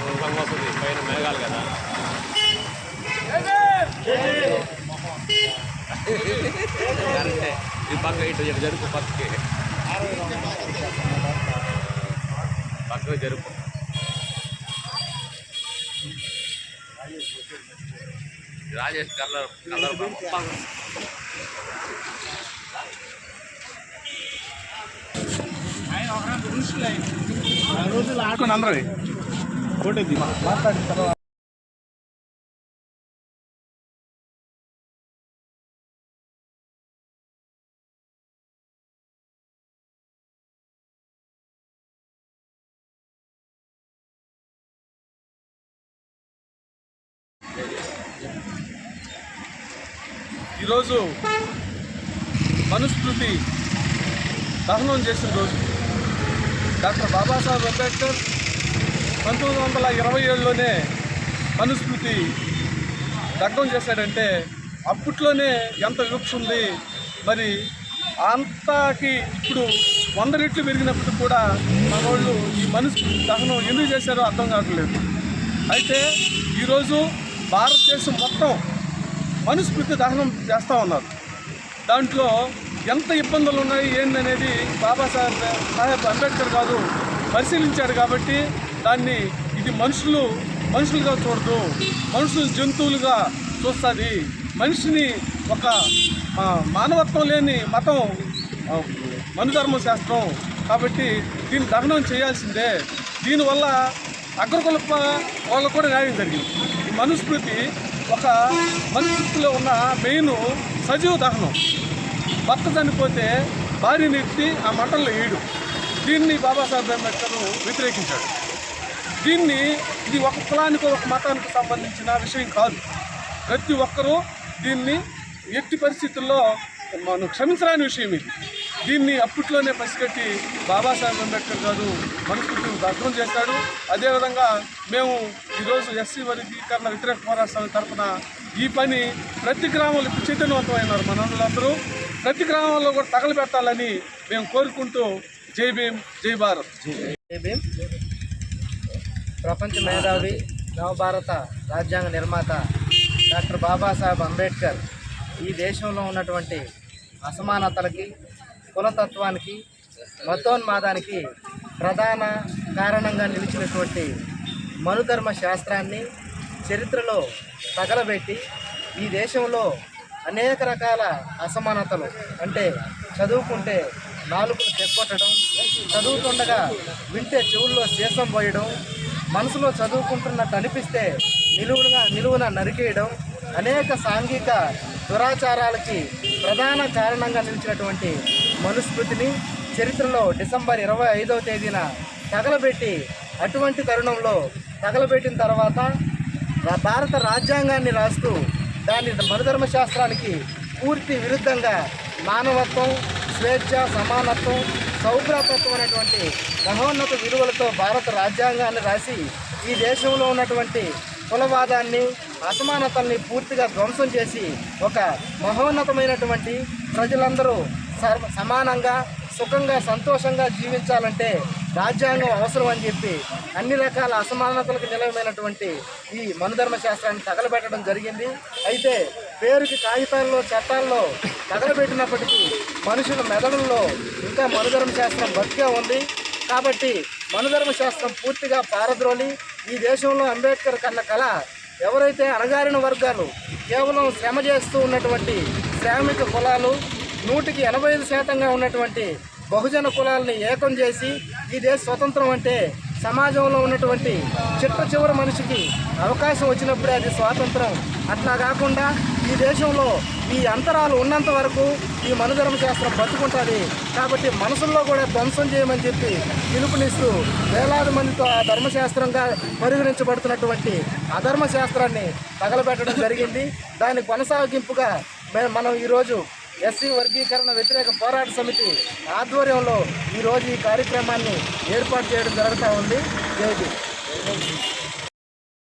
రూపంగా వస్తుంది పైన మేఘాలు కదా ఈ పక్క ఇటు జరుపు పక్కకి పక్క జరుపు రాజేష్ కలర్ కలర్ ఆయన రోజులు ఆడుకుని అందరూ ఫోటో మాట్లాడిన తర్వాత ఈరోజు మనుస్మృతి దహనం చేసిన రోజు. డాక్టర్ బాబాసాహెబ్ అంబేద్కర్ పంతొమ్మిది వందల ఇరవై ఏడులోనే మనుస్మృతి దగ్ధం చేశాడంటే అప్పట్లోనే ఎంత వివక్ష ఉంది? మరి అంతకి ఇప్పుడు వంద రెట్లు పెరిగినప్పుడు కూడా మనవాళ్ళు ఈ మనుస్మృతి దహనం ఎందుకు చేశారో అర్థం కావట్లేదు. అయితే ఈరోజు భారతదేశం మొత్తం మనుస్మృతి దహనం చేస్తూ ఉన్నారు. దాంట్లో ఎంత ఇబ్బందులు ఉన్నాయి ఏందనేది బాబాసాహెబ్ సాహెబ్ అంబేద్కర్ గారు పరిశీలించారు కాబట్టి దాన్ని ఇది మనుషులు మనుషులుగా చూడదు మనుషులు జంతువులుగా చూస్తుంది. మనిషిని ఒక మానవత్వం లేని మతం మనుధర్మ శాస్త్రం. కాబట్టి దీన్ని దహనం చేయాల్సిందే. దీనివల్ల అగ్రకులప వాళ్ళకు కూడా న్యాయం జరిగింది. ఈ మనుస్మృతి ఒక మనుస్మృతిలో ఉన్న మెయిన్ సజీవ దహనం. భర్త చనిపోతే భార్యని ఎత్తి ఆ మంటల్లో వేయడు దీన్ని బాబాసాహెబ్ అంబేద్కర్ వ్యతిరేకించాడు. దీన్ని ఇది ఒక కులానికి ఒక మతానికి సంబంధించిన విషయం కాదు. ప్రతి ఒక్కరూ దీన్ని ఎట్టి పరిస్థితుల్లో మనం క్షమించరాని విషయం ఇది. దీన్ని అప్పట్లోనే పసిగట్టి బాబాసాహెబ్ అంబేద్కర్ గారు మనస్ఫూర్తిని దగ్ధం చేశాడు అదేవిధంగా మేము ఈరోజు ఎస్సీ వర్గీకరణ వ్యతిరేక పోరాటాల తరఫున ఈ పని ప్రతి గ్రామంలో ఇప్పుడు చైతన్యవంతమైనారు మనందరూ. ప్రతి గ్రామంలో కూడా తగలబెట్టాలని మేము కోరుకుంటూ జై భీమ్ జై భారత్. జై భీమ్. ప్రపంచ మేధావి నవభారత రాజ్యాంగ నిర్మాత డాక్టర్ బాబాసాహెబ్ అంబేద్కర్ ఈ దేశంలో ఉన్నటువంటి అసమానతలకి కులతత్వానికి మతోన్మాదానికి ప్రధాన కారణంగా నిలిచినటువంటి మనుధర్మ శాస్త్రాన్ని చరిత్రలో తగలబెట్టి ఈ దేశంలో అనేక రకాల అసమానతలు అంటే చదువుకుంటే నాలుగును చెక్కొట్టడం చదువుతుండగా వింటే చెవుల్లో శేషం పోయడం మనసులో చదువుకుంటున్నట్టు అనిపిస్తే నిలువుగా నిలువున నరికేయడం అనేక సాంఘిక దురాచారాలకి ప్రధాన కారణంగా నిలిచినటువంటి మనుస్మృతిని చరిత్రలో డిసెంబర్ ఇరవై ఐదవ తేదీన తగలబెట్టి అటువంటి తరుణంలో తగలబెట్టిన తర్వాత భారత రాజ్యాంగాన్ని రాస్తూ దాని మనుధర్మ శాస్త్రానికి పూర్తి విరుద్ధంగా మానవత్వం స్వేచ్ఛ సమానత్వం సౌభ్రాతత్వం అనేటువంటి మహోన్నత విలువలతో భారత రాజ్యాంగాన్ని రాసి ఈ దేశంలో ఉన్నటువంటి కులవాదాన్ని అసమానతల్ని పూర్తిగా ధ్వంసం చేసి ఒక మహోన్నతమైనటువంటి ప్రజలందరూ సర్వ సమానంగా సుఖంగా సంతోషంగా జీవించాలంటే రాజ్యాంగం అవసరం అని చెప్పి అన్ని రకాల అసమానతలకు నిలవమైనటువంటి ఈ మనుధర్మ శాస్త్రాన్ని తగలబెట్టడం జరిగింది. అయితే పేరుకి కాగితాల్లో చట్టాల్లో తగలబెట్టినప్పటికీ మనుషుల మెదడుల్లో ఇంకా మనుధర్మ శాస్త్రం బతికే ఉంది. కాబట్టి మనుధర్మ శాస్త్రం పూర్తిగా పారద్రోలి. ఈ దేశంలో అంబేద్కర్ కన్న కళ ఎవరైతే అణగారిన వర్గాలు కేవలం శ్రమ చేస్తూ ఉన్నటువంటి శ్రామిక కులాలు నూటికి ఎనభై ఐదు శాతంగా ఉన్నటువంటి బహుజన కులాలని ఏకం చేసి ఈ దేశ స్వతంత్రం అంటే సమాజంలో ఉన్నటువంటి చిట్ట చివరి మనిషికి అవకాశం వచ్చినప్పుడే అది స్వాతంత్రం. అట్లా కాకుండా ఈ దేశంలో ఈ అంతరాలు ఉన్నంత వరకు ఈ మనుధర్మ శాస్త్రం బతుకుంటుంది. కాబట్టి మనసుల్లో కూడా ధ్వంసం చేయమని చెప్పి పిలుపునిస్తూ వేలాది మందితో ఆ ధర్మశాస్త్రంగా పరిగణించబడుతున్నటువంటి అధర్మ శాస్త్రాన్ని తగలబెట్టడం జరిగింది. దాని కొనసాగింపుగా మే- మనం ఈరోజు ఎస్సీ వర్గీకరణ వ్యతిరేక పోరాట సమితి ఆధ్వర్యంలో ఈరోజు ఈ కార్యక్రమాన్ని ఏర్పాటు చేయడం జరుగుతూ ఉంది. జై